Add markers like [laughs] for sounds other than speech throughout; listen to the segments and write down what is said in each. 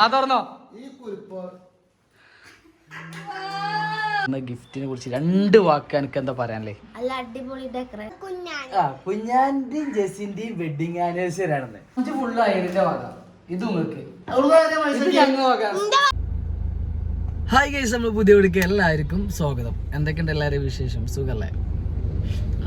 ആ തുറന്നോ. ഗിഫ്റ്റിനെ കുറിച്ച് രണ്ട് വാക്ക് എനിക്ക് എന്താ പറയാനല്ലേ നല്ല അടിപൊളി ആ കുഞ്ഞാന്റെയും ജെസിന്റെയും വെഡിങ് ആനിവേഴ്സറി ആണെന്ന്. ഇത് ഫുള്ള് അയലിന്റെ വക ഇത് നിങ്ങൾക്ക് ഹായ് ഗൈസ് നമ്മൾ പുതിയ വിളിക്ക് എല്ലാവർക്കും സ്വാഗതം. എന്തൊക്കെയുണ്ട് എല്ലാവരും വിശേഷം? സുഖല്ലേ?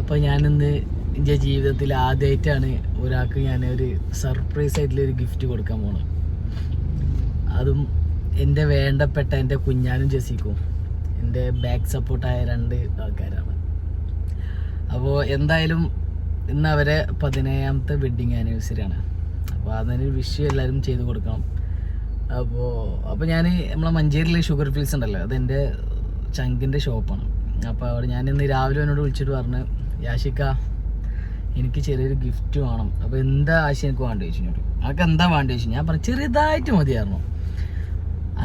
അപ്പോൾ ഞാനിന്ന് എന്റെ ജീവിതത്തിൽ ആദ്യമായിട്ടാണ് ഒരാൾക്ക് ഞാൻ ഒരു സർപ്രൈസ് ആയിട്ടുള്ള ഒരു ഗിഫ്റ്റ് കൊടുക്കാൻ പോണത്. അതും എന്റെ വേണ്ടപ്പെട്ട എന്റെ കുഞ്ഞാനും ജെസിക്കും എന്റെ ബാക്ക് സപ്പോർട്ടായ രണ്ട് ആൾക്കാരാണ്. അപ്പോൾ എന്തായാലും ഇന്ന് അവരെ പതിനേഴാമത്തെ വെഡ്ഡിങ് ആനിവേഴ്സറി ആണ്. അപ്പോൾ അതിന് വിഷ് എല്ലാവരും ചെയ്ത് കൊടുക്കണം. അപ്പോൾ അപ്പോൾ ഞാൻ നമ്മളെ മഞ്ചേരിയിലെ ഷുഗർ ഫിൽസ് ഉണ്ടല്ലോ അതെന്റെ ചങ്കിന്റെ ഷോപ്പാണ് അപ്പോൾ അവിടെ ഞാൻ ഇന്ന് രാവിലെ എന്നോട് വിളിച്ചിട്ട് പറഞ്ഞ് യാഷിക്ക എനിക്ക് ചെറിയൊരു ഗിഫ്റ്റ് വേണം. അപ്പോൾ എന്താ ആശയം എനിക്ക് വേണ്ടി ഞാൻ അതൊക്കെ എന്താ വേണ്ടി ചോദിച്ചു. ഞാൻ പറഞ്ഞു ചെറുതായിട്ട് മതിയായിരുന്നു.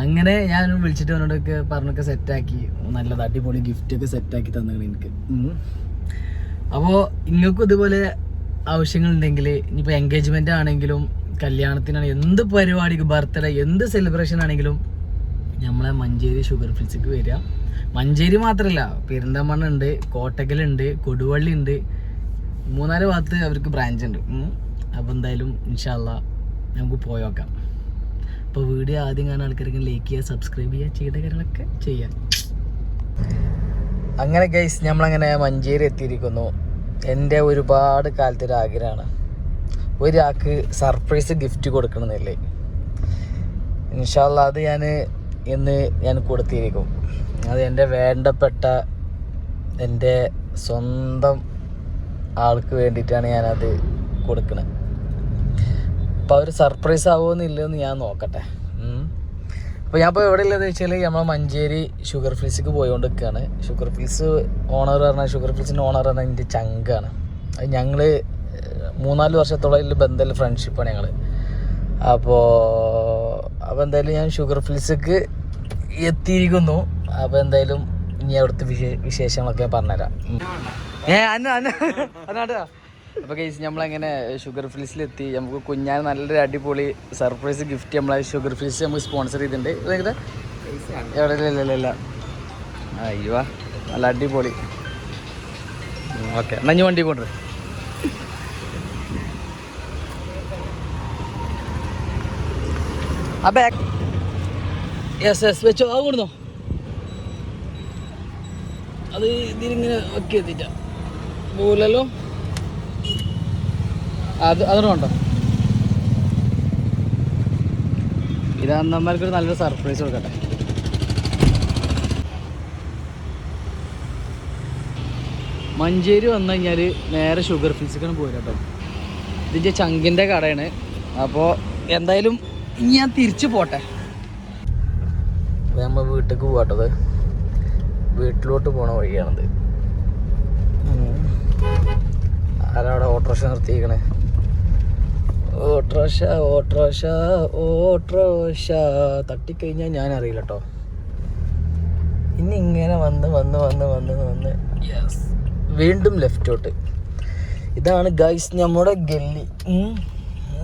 അങ്ങനെ ഞാൻ വിളിച്ചിട്ട് അവനോടൊക്കെ പറഞ്ഞൊക്കെ സെറ്റാക്കി. നല്ലത് അടിപൊളി ഗിഫ്റ്റൊക്കെ സെറ്റാക്കി തന്നാണ് എനിക്ക്. അപ്പോൾ ഇങ്ങൾക്കും ഇതുപോലെ ആവശ്യങ്ങളുണ്ടെങ്കിൽ ഇനിയിപ്പോൾ എൻഗേജ്മെന്റ് ആണെങ്കിലും കല്യാണത്തിനാണ് എന്ത് പരിപാടിക്ക് ബർത്ത്ഡേ എന്ത് സെലിബ്രേഷൻ ആണെങ്കിലും നമ്മളെ മഞ്ചേരി ഷുഗർ ഫിൽസിക്ക് വരിക. മഞ്ചേരി മാത്രമല്ല പെരിന്തമണ്ണ ഉണ്ട് കോട്ടക്കലുണ്ട് കൊടുവള്ളി ഉണ്ട്. മൂന്നാൽ ഭാഗത്ത് അവർക്ക് ബ്രാഞ്ച് ഉണ്ട്. അപ്പോൾ എന്തായാലും ഇൻഷാല്ല നമുക്ക് പോയോക്കാം അപ്പോൾ വീഡിയോ ആദ്യം കാണാൻ ആൾക്കാർക്ക് ലൈക്ക് ചെയ്യുക സബ്സ്ക്രൈബ് ചെയ്യുക ചെയ്യേണ്ട കാര്യങ്ങളൊക്കെ ചെയ്യാം അങ്ങനെ ഗൈസ് നമ്മളങ്ങനെ മഞ്ചേരി എത്തിയിരിക്കുന്നു. എന്റെ ഒരുപാട് കാലത്തെ ഒരു ആഗ്രഹമാണ്. ഒരാൾക്ക് സർപ്രൈസ് ഗിഫ്റ്റ് കൊടുക്കണമെന്നില്ലേ? ഇൻഷാല്ല അത് ഞാൻ ഇന്ന് ഞാൻ കൊടുത്തിരിക്കും. അത് എന്റെ വേണ്ടപ്പെട്ട എന്റെ സ്വന്തം ആൾക്ക് വേണ്ടിയിട്ടാണ് ഞാനത് കൊടുക്കുന്നത് അപ്പോൾ അവർ സർപ്രൈസ് ആവുമെന്നില്ലെന്ന് ഞാൻ നോക്കട്ടെ. അപ്പോൾ ഞാൻ ഇപ്പോൾ എവിടെ ഉള്ളതെന്ന് വെച്ചാൽ നമ്മൾ മഞ്ചേരി ഷുഗർ ഫിൽസിക്ക് പോയിക്കൊണ്ടിരിക്കുകയാണ് ഷുഗർ ഫിൽസ് ഓണർ പറഞ്ഞാൽ ഷുഗർ ഫിൽസിന്റെ ഓണർ പറഞ്ഞാൽ എന്റെ ചങ്കാണ്. അത് ഞങ്ങൾ മൂന്നാൽ വർഷത്തോളം ഇതിൽ ബന്ധമില്ല ഫ്രണ്ട്ഷിപ്പാണ് ഞങ്ങൾ അപ്പോൾ അപ്പോൾ എന്തായാലും ഞാൻ ഷുഗർ ഫിൽസിക്ക് എത്തിയിരിക്കുന്നു. അപ്പോൾ എന്തായാലും ഇനി അവിടുത്തെ വിശേ വിശേഷങ്ങളൊക്കെ പറഞ്ഞുതരാം. ഏ അന്ന അന്ന അന്നാട്ടാ അപ്പോൾ കേസ് നമ്മളങ്ങനെ ഷുഗർ ഫിൽസിലെത്തി നമുക്ക് കുഞ്ഞാൻ നല്ലൊരു അടിപൊളി സർപ്രൈസ് ഗിഫ്റ്റ് നമ്മളെ ഷുഗർ ഫിൽസ് നമുക്ക് സ്പോൺസർ ചെയ്തിട്ടുണ്ട്. എവിടെയല്ല അയ്യോ നല്ല അടിപൊളി. ഓക്കെ നഞ്ഞു വണ്ടി കൊണ്ടുവരും. വെച്ചോ. അത് കൊണ്ടുവന്നോ. അത് ഇതിലിങ്ങനെ ഒക്കെ എത്തിയിട്ടാ. പോലല്ലോ അത് അതിന് ഇതാണ് നമ്മൾക്ക് ഒരു നല്ലൊരു സർപ്രൈസ് കൊടുക്കട്ടെ. മഞ്ചേരി വന്നു കഴിഞ്ഞാൽ നേരെ ഷുഗർ ഫിൽസിക്കാണ് പോരും കേട്ടോ ഇതിന്റെ ചങ്കിന്റെ കടയാണ്. അപ്പോൾ എന്തായാലും ഇനി ഞാൻ തിരിച്ചു പോട്ടെ. അപ്പോൾ നമ്മൾ വീട്ടിലേക്ക് പോകട്ടത് വീട്ടിലോട്ട് പോണ വഴിയാണത്. ആരവിടെ ഓട്ടോറിക്ഷ നിർത്തിയിരിക്കണേ ഓട്ടോറിക്ഷ ഓട്രോഷ ഓട്രോഷ തട്ടിക്കഴിഞ്ഞാൽ ഞാൻ അറിയില്ല കേട്ടോ ഇനി ഇങ്ങനെ വന്ന് വന്ന് വന്ന് വന്ന് വന്ന്. യെസ് വീണ്ടും ലെഫ്റ്റോട്ട് ഇതാണ് ഗൈസ് നമ്മുടെ ഗല്ലി.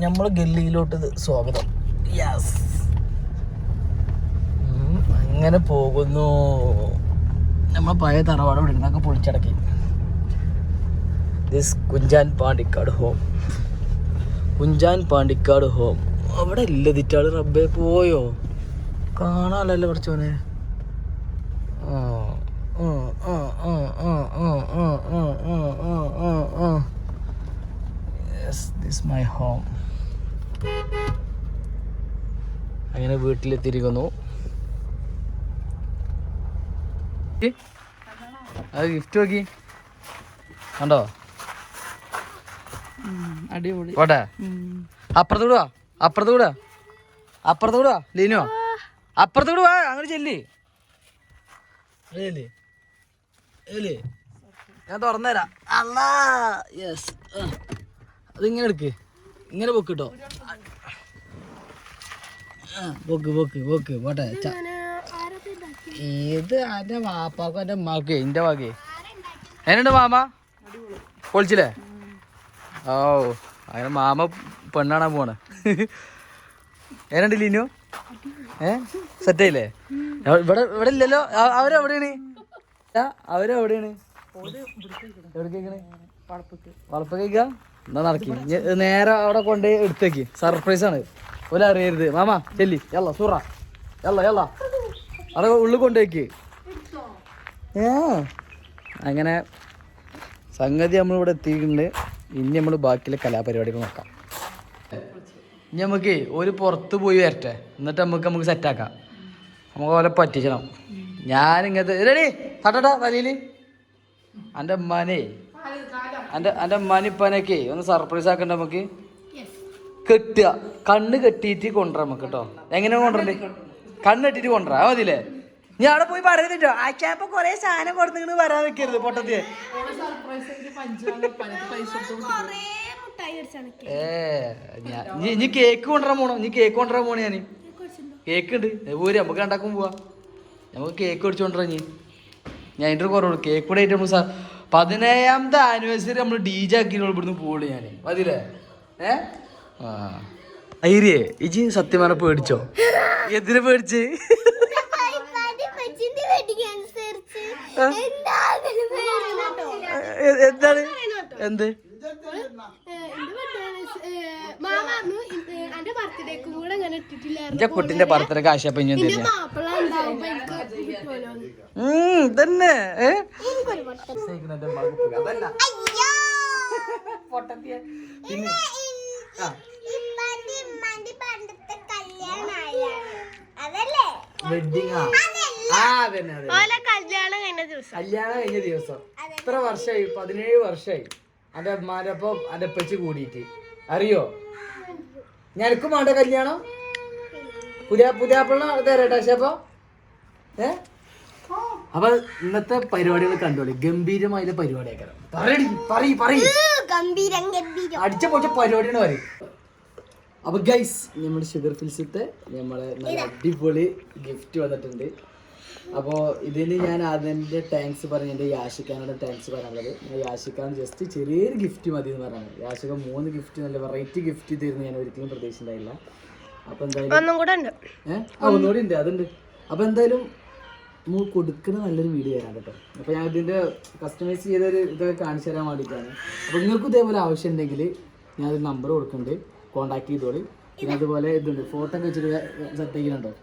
നമ്മുടെ ഗല്ലിയിലോട്ട് സ്വാഗതം. യെസ് അങ്ങനെ പോകുന്നു. നമ്മൾ പഴയ തറവാട് ഇവിടെ ഇരുന്നൊക്കെ പൊളിച്ചടക്കി. This Kunchan Pandikkad home Kunchan Pandikkad home അവിടെ ഇല്ല തിറ്റാൾ റബ്ബെ പോയോ കാണാനല്ലോ പഠിച്ചോനെ ദിസ് മൈ ഹോം അങ്ങനെ വീട്ടിലെത്തിയിരിക്കുന്നു അത് ഗിഫ്റ്റ് നോക്കി കണ്ടോ അടിപൊളി. പോട്ടെ. അപ്പുറത്ത് വിടുവാ അപ്പുറത്ത് വിടുക അപ്പുറത്ത് വിടുവാ ലീനോ. അപ്പുറത്ത് വിടുവാ അങ്ങനെ ചെല്ലി. ഞാൻ തുറന്നുതരാം അല്ലാ യെസ് അതിങ്ങനെ എടുക്ക്. ഇങ്ങനെ പൊക്ക് കിട്ടോ പൊക്ക് പൊക്ക് പൊക്ക്. പോട്ടെ ഏത് ഇത് എന്റെ വാപ്പാക്കും എന്റെ ഉമ്മാക്കേ? എന്റെ വാക്കേ. എന്നുണ്ട് മാമ? പൊളിച്ചില്ലേ? ഓ അങ്ങനെ മാമ പെണ്ണാണാൻ പോണേ. ഏനുണ്ട് ലീനു? ഏ സെറ്റ് ആയില്ലേ ഇവിടെ ഇവിടെ ഇല്ലല്ലോ. അവരെവിടെയാണ്? അവരെവിടെയാണ്? എവിടേക്കാണ്? വളപ്പ് കഴിക്ക? എന്നാ നടക്കി. നേരെ അവിടെ കൊണ്ട് എടുത്തേക്ക്. സർപ്രൈസ് ആണ്. ഒരു അറിയരുത്. മാമ ചെല്ലി. എല്ല സൂറ. എല്ല എല്ല അവിടെ ഉള്ളിൽ കൊണ്ടേക്ക് ഏ അങ്ങനെ സംഗതി നമ്മളിവിടെ എത്തിയിട്ടുണ്ട്. ഇനി നമ്മൾ ബാക്കിയുള്ള കലാപരിപാടികൾ നോക്കാം. ഇനി നമുക്ക് ഒരു പുറത്ത് പോയി വരട്ടെ. എന്നിട്ട് നമുക്ക് നമുക്ക് സെറ്റാക്കാം നമുക്ക് ഓലെ പറ്റിക്കണം ഞാൻ ഇങ്ങനത്തെ റെഡി തട്ടട്ടാ തലയിൽ എന്റെ ഉമ്മാനെ. എന്റെ എന്റെ ഉമ്മാനിപ്പനൊക്കെ ഒന്ന് സർപ്രൈസ് ആക്കണ്ട നമുക്ക്? കെട്ടുക. കണ്ണ് കെട്ടിയിട്ട് കൊണ്ടുവരാം നമുക്ക് കേട്ടോ. എങ്ങനെ കൊണ്ടുവരണ്ടേ? കണ്ണ് കെട്ടിയിട്ട് കൊണ്ടുവരാം മതിയില്ലേ? ഞാൻ അവിടെ പോയി പറയുന്നിട്ടോ ആക്കാപ്പ കൊറേ സാധനം കൊടുത്തിങ്ങനെ പറയാൻ വെക്കരുത് പൊട്ടത്തിയെ ഏ നീ- നീ കേക്ക് കൊണ്ടുവരാൻ പോണോ? നീ കേക്ക് കൊണ്ടുവരാൻ പോണേ ഞാൻ കേക്ക് ഉണ്ട്. പോര് നമുക്ക് രണ്ടാക്കും പോവാ. നമുക്ക് കേക്ക് മേടിച്ചു നീ ഞാൻ എന്റെ കുറവുള്ളൂ കേക്ക് കൂടെ ആയിട്ട് നമ്മൾ സാർ പതിനേഴാമത്തെ ആനിവേഴ്സറി നമ്മൾ ഡി ജെ ആക്കിയിട്ട് ഇവിടുന്ന് പോവുള്ളൂ ഞാൻ മതില്ലേ ഏ? ആ. ഐരിയെ ഇജി സത്യം പറഞ്ഞ പേടിച്ചോ? എന്തിനു പേടിച്ച്? എന്താണ്? എന്ത്? എന്റെ കുട്ടിന്റെ ബർത്ത്ഡേ കിട്ടുമല്ലോ ഉം, തന്നെ വെഡിങ് ആ. ഓലെ കല്യാണം കഴിഞ്ഞ ദിവസം. കല്യാണം കഴിഞ്ഞ ദിവസം. എത്ര വർഷമായി പതിനേഴ് വർഷമായി അന്റെ അമ്മാരപ്പം അന്റെ അപ്പച്ചി കൂടിയിട്ട്. അറിയോ? ഞാനക്കും വേണ്ട കല്യാണം? പുതിയ പുതിയ പിള്ള തരട്ടെ പക്ഷെ അപ്പൊ? ഏ? അപ്പൊ ഇന്നത്തെ പരിപാടികൾ കണ്ടോളി. ഗംഭീരമായ പരിപാടിയൊക്കെ പറയടി പറയ് പറയ്. ഗംഭീരം ഗംഭീരം. അടിച്ച പൊച്ച പരിപാടിയാണ് പറയും അപ്പൊ ഗൈസ് നമ്മുടെ ഷുഗർ ഫിൽസത്തെ നമ്മളെ നല്ല അടിപൊളി ഗിഫ്റ്റ് വന്നിട്ടുണ്ട്. അപ്പോൾ ഇതിന് ഞാൻ അതിന്റെ താങ്ക്സ് പറഞ്ഞു എന്റെ യാഷിക്കാനോട് താങ്ക്സ് പറയാനുള്ളത്. ഞാൻ യാഷിക്കാൻ ജസ്റ്റ് ചെറിയൊരു ഗിഫ്റ്റ് മതി എന്ന് പറഞ്ഞത് യാഷിക മൂന്ന് ഗിഫ്റ്റ് നല്ല വെറൈറ്റി ഗിഫ്റ്റ് തരുന്നു ഞാൻ ഒരിക്കലും പ്രതീക്ഷിച്ചില്ല അപ്പോൾ എന്തായാലും ഏഹ് ആ ഒന്നുകൂടി ഉണ്ട്. അതുണ്ട്. അപ്പോൾ എന്തായാലും നമുക്ക് കൊടുക്കുന്ന നല്ലൊരു വീഡിയോ തരാം കേട്ടോ. അപ്പോൾ ഞാൻ ഇതിന്റെ കസ്റ്റമൈസ് ചെയ്തൊരു ഇതൊക്കെ കാണിച്ചു തരാൻ വേണ്ടിയിട്ടാണ്. അപ്പോൾ നിങ്ങൾക്കും ഇതേപോലെ ആവശ്യം ഉണ്ടെങ്കിൽ ഞാൻ ഒരു നമ്പർ കൊടുക്കുന്നുണ്ട്. കോൺടാക്ട് ചെയ്തോളി. പിന്നെ അതുപോലെ ഇതുണ്ട്. ഫോട്ടോ ഒക്കെ വെച്ചിട്ട് സെറ്റ് ചെയ്യുന്നുണ്ടോ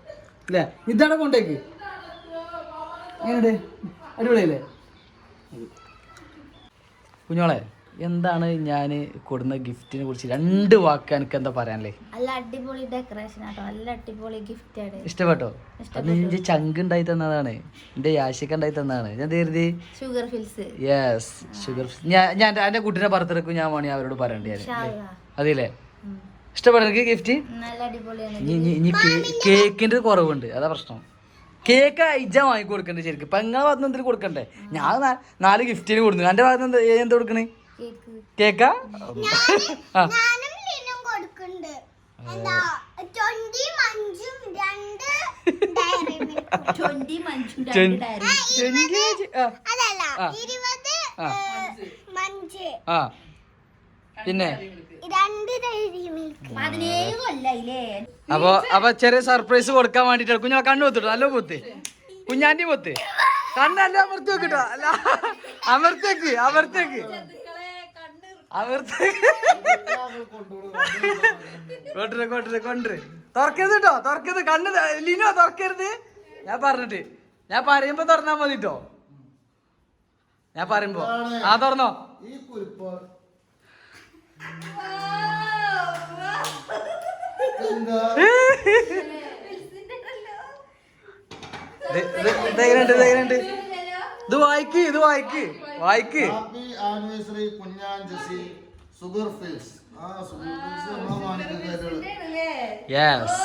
അല്ലേ ഇതാണ് കോണ്ടാക്ട് എങ്ങനെയുണ്ട്? അടിപൊളിയല്ലേ? കുഞ്ഞോളെ എന്താണ് ഞാൻ കൊടുന്ന ഗിഫ്റ്റിനെ കുറിച്ച് രണ്ട് വാക്ക് എനിക്ക് എന്താ പറയാനല്ലേ? നല്ല അടിപൊളി ഡെക്കറേഷൻ ആട്ടോ. നല്ല അടിപൊളി ഗിഫ്റ്റ് ആണ്. ഇഷ്ടപ്പെട്ടോ? അത് എന്റെ ചങ്ക് ഉണ്ടായി തന്നതാണ്. എന്റെ യാശിക്ക ഉണ്ടായി തന്നതാണ്. ഞാൻ കരുതി? ഷുഗർ ഫിൽസ് യെസ് ഷുഗർ ഞാൻ ഞാൻ കുട്ടിനെ പറത്തിറക്കും ഞാൻ വേണി അവരോട് പറയണ്ടേ അതില്ലേ? ഇഷ്ടപ്പെടുക ഗിഫ്റ്റ് നല്ല അടിപൊളിയാണ്. ഇനി കേക്കിന്റെ കുറവുണ്ട്. അതാ പ്രശ്നം. കേക്ക് അയച്ച വാങ്ങി കൊടുക്കണ്ടേ ശരിക്കും. ഇപ്പൊ നിങ്ങളെ ഭാഗത്ത് എന്തെങ്കിലും കൊടുക്കണ്ടേ? ഞാൻ നാല് ഗിഫ്റ്റിന് കൊടുക്കുന്നു എന്റെ ഭാഗത്ത് എന്താ എന്ത് കൊടുക്കണേ? കേക്ക. ആ, അതല്ല ആ. ഇരുപത് ആ. മഞ്ച് ആ പിന്നെ? അപ്പൊ അപ്പൊ ചെറിയ സർപ്രൈസ് കൊടുക്കാൻ വേണ്ടിട്ട് കുഞ്ഞാ കണ്ണു പൊത്തിട്ടു നല്ല പൊത്ത്. കുഞ്ഞാന്റെ പൊത്ത്. കണ്ണല്ല അമർത്തി വെക്കിട്ടോ അല്ല അമർത്തേക്ക് അമർത്തേക്ക് അമർത്തേക്ക് കൊണ്ടുവരെ കൊണ്ടുവരെ കൊണ്ടുവരെ. തുറക്കരുത് കേട്ടോ തുറക്കരുത്. കണ്ണ് ലിനോ തുറക്കരുത്. ഞാൻ പറഞ്ഞിട്ട് ഞാൻ പറയുമ്പോ തുറന്നാ മതി കേട്ടോ ഞാൻ പറയുമ്പോ. ആ തുറന്നോ. ഇത് വായിക്ക് ഇത് വായിക്ക് വായിക്ക്. ഹാപ്പി ആനിവേഴ്സറി കുഞ്ഞാൻ ജസി സുഗർ ഫിൽസ് ആ സുഗർ ഫിൽസ് നമ്മളെ മാണിക്കല്ലുള്ളത് യെസ്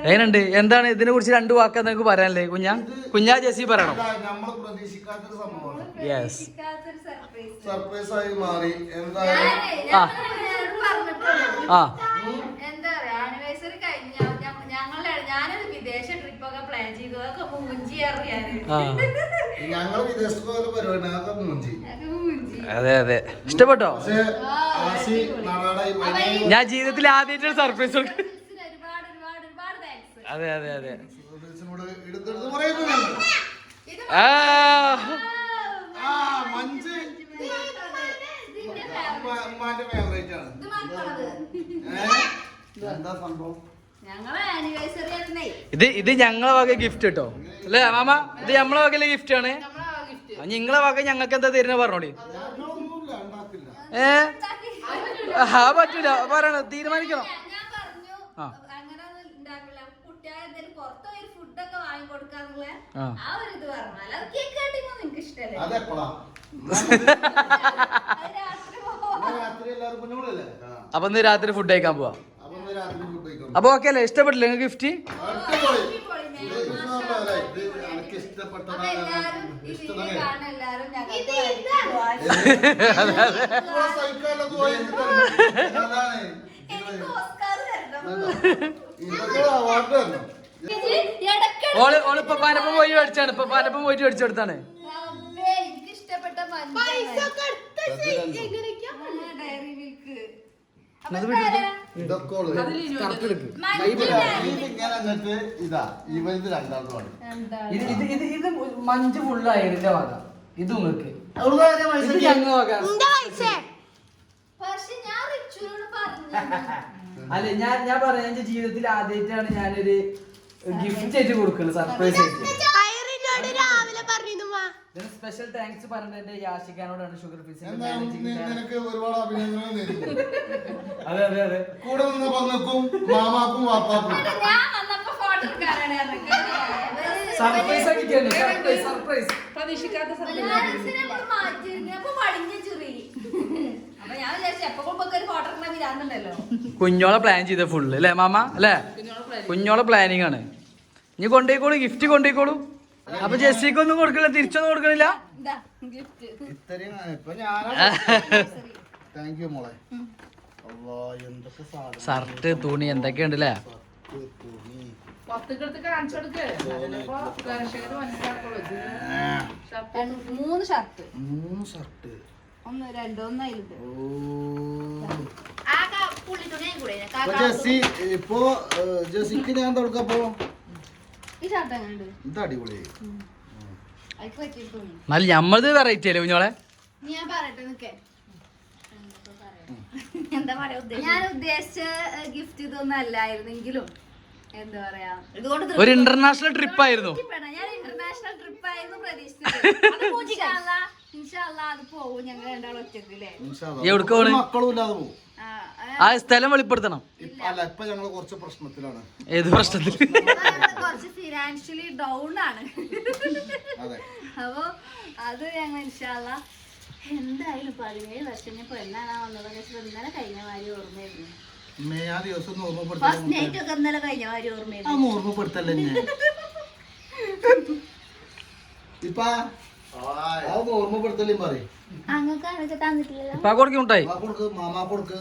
എങ്ങനെയുണ്ട്? എന്താണ് ഇതിനെ കുറിച്ച് രണ്ട് വാക്ക് നിങ്ങൾക്ക് പറയാനല്ലേ? കുഞ്ഞാ? കുഞ്ഞാ ജെസി പറയണം? നമ്മൾ പ്രതീക്ഷിക്കാത്തൊരു സംഭവമാണ്. യെസ് സർപ്രൈസ് ആയി മാറി. എന്തായാലും ആ. ആ. എന്താ പറയാ ആനിവേഴ്സറി കഴിഞ്ഞ ഞങ്ങളുടെ ഞാനൊരു വിദേശ ട്രിപ്പ് ഒക്കെ പ്ലാൻ ചെയ്തു. അതൊക്കെ മൂഞ്ചി അറിയാന് ആ. ഞങ്ങൾ വിദേശത്ത് പോയ പരിപാടി അതൊക്കെ മൂഞ്ചി. അതെ അതെ. ഇഷ്ടപ്പെട്ടോ? ഞാൻ ജീവിതത്തിൽ ആദ്യമായിട്ടൊരു സർപ്രൈസ് കൊടുക്കും ഹിൽസിന് ഒരുപാട് ഒരുപാട് ഒരുപാട് താങ്ക്സ് അതെ അതെ അതെ. ഇത് ആ. ആ മഞ്ച്. ഉമ്മ- ഉമ്മാന്റെ ഫേവറേറ്റ് ആണ്. ഇത്? എന്താ സംഭവം? ഞങ്ങളെ ആനിവേഴ്സറി ആയിരുന്നേ. ഇത് ഇത് ഞങ്ങളെ വക ഗിഫ്റ്റ് കേട്ടോ. അല്ലേ മാമ? ഇത് നമ്മളെ വകയിലെ ഗിഫ്റ്റ് ആണ്. നിങ്ങളെ വക ഞങ്ങൾക്ക് എന്താ തരുന്ന ഉണ്ടാക്കില്ല. ഏ? ആ പറ്റൂല. പറയണ തീരുമാനിക്കണം. ഞാൻ പറഞ്ഞു ആ. അങ്ങനെ ഒന്നും ഉണ്ടാക്കില്ല കുട്ടികളെ എന്തെങ്കിലും പുറത്ത് പോയി ഫുഡൊക്കെ വാങ്ങി കൊടുക്കാന്നുള്ള ആ. ഒരു ഇത് പറഞ്ഞു. അല്ലാതെ കേക്ക് കട്ടിങ്ങോ നിങ്ങക്ക് ഇഷ്ടല്ലേ അതെപ്പോഴാ അപ്പൊ ഇന്ന് രാത്രി ഫുഡ് കഴിക്കാൻ പോവാ. അപ്പൊ ഓക്കെ അല്ലേ? ഇഷ്ടപ്പെട്ടില്ല നിങ്ങൾക്ക് ഗിഫ്റ്റ് അടിപൊളി. ഓൾ ഓൾ ഇപ്പൊ പാനപ്പം പോയി മേടിച്ചാണ്. ഇപ്പൊ പാനപ്പം പോയിട്ട് മേടിച്ചെടുത്താണ്. ഇതാ മഞ്ച് വക. ഇത് നിങ്ങൾക്ക് അല്ല ഞാൻ ഞാൻ പറയാം എന്റെ ജീവിതത്തിൽ ആദ്യമായിട്ടാണ് ഞാനൊരു ഗിഫ്റ്റ് ആയിട്ട് കൊടുക്കണം സർപ്രൈസ് ആയിട്ട്. രാവിലെ പറഞ്ഞിരുന്നു സ്പെഷ്യൽ താങ്ക്സ് പറഞ്ഞതിന്റെ യാശിക്കാനോടാണ് ഷുഗർ നിനക്ക് ഒരുപാട് അഭിനന്ദനങ്ങൾ നേരുന്നു. അതെ അതെ അതെ. കൂടെ നിന്ന് പങ്ങക്കും മാമാക്കും വാപ്പാക്കും. ഞാൻ വന്നപ്പോ ഫോട്ടോ എടുക്കാനാണ് സർപ്രൈസ് സർപ്രൈസ് സർപ്രൈസ് അപ്പൊ ഞാൻ വിചാരിച്ചു എപ്പോ കൊണ്ടൊക്കെ ഒരു ഫോട്ടോ എടുക്കുന്ന വിരാന്നുണ്ടല്ലോ കുഞ്ഞോളെ പ്ലാൻ ചെയ്ത ഫുള്ള് അല്ലേ മാമ? അല്ലേ കുഞ്ഞോളെ പ്ലാനിങ് ആണ്. ഇനി കൊണ്ടുപോയിക്കോളൂ ഗിഫ്റ്റ് കൊണ്ടുപോയിക്കോളൂ അപ്പൊ ജെസ്സിക്ക് ഒന്നും കൊടുക്കില്ല തിരിച്ചൊന്നും കൊടുക്കണില്ല. ഇത്രയും ഇപ്പൊ താങ്ക് യു മോളെ. അള്ളാ എന്തൊക്കെ സാധനം ഷർട്ട് തുണി എന്തൊക്കെയുണ്ട് അല്ലേ തുണി. മൂന്ന് ഷർട്ട്. മൂന്ന് ഷർട്ട്. ഒന്ന് രണ്ട് ഒന്ന് അതിലുണ്ട്. ഓ. ആ പുള്ളി തുണി കൂടെ. അപ്പൊ ജെസ്സി ഇപ്പൊ ഏഹ്, ജെസ്സിക്ക് ഞാൻ തുടക്കപ്പോ ഇത് അടിപൊളി. എന്നാലും ഞമ്മളത് വെറൈറ്റി അല്ലേ കുഞ്ഞോളെ? നീ ഞാൻ പറയട്ടെ നിക്കേ എന്താ പറയാ? ഞാൻ ഉദ്ദേശിച്ച ഗിഫ്റ്റ് ഇതൊന്നും അല്ലായിരുന്നെങ്കിലും എന്താ പറയാ ഇതുകൊണ്ട് ഒരു ഇന്റർനാഷണൽ ട്രിപ്പ് ആയിരുന്നു. ഞാൻ ഇന്റർനാഷണൽ ട്രിപ്പ് ആയിരുന്നു പ്രതീക്ഷിച്ചത്. [laughs] ആ, സ്ഥലം വെളിപ്പെടുത്തണം. അല്ല ഇപ്പൊ ഞങ്ങൾ കുറച്ച് പ്രശ്നത്തിലാണ്. ഏത് പ്രശ്നത്തിൽ കുറച്ച് ഫിനാൻഷ്യലി ഡൗൺ ആണ്. അപ്പോ അത് ഞങ്ങൾ ഇൻഷാല്ല എന്തായാലും പതിനേഴ് വർഷം ഞാൻ പെണ്ണാണ് വന്നത് പക്ഷെ ഇന്നലെ കഴിഞ്ഞ മാതിരി ഓർമ്മയായിരുന്നു. ഫസ്റ്റ് നൈറ്റ് ഒക്കെ ഇന്നലെ കഴിഞ്ഞ മാതിരി ഓർമ്മയായിരുന്നു. ഓർമ്മപ്പെടുത്തല്ലേ ഇപ്പ പറയും? അങ്ങക്കാണ് തന്നിട്ടില്ലല്ലോ? ഇപ്പൊ കൊടുക്ക് മാമാ കൊടുക്ക്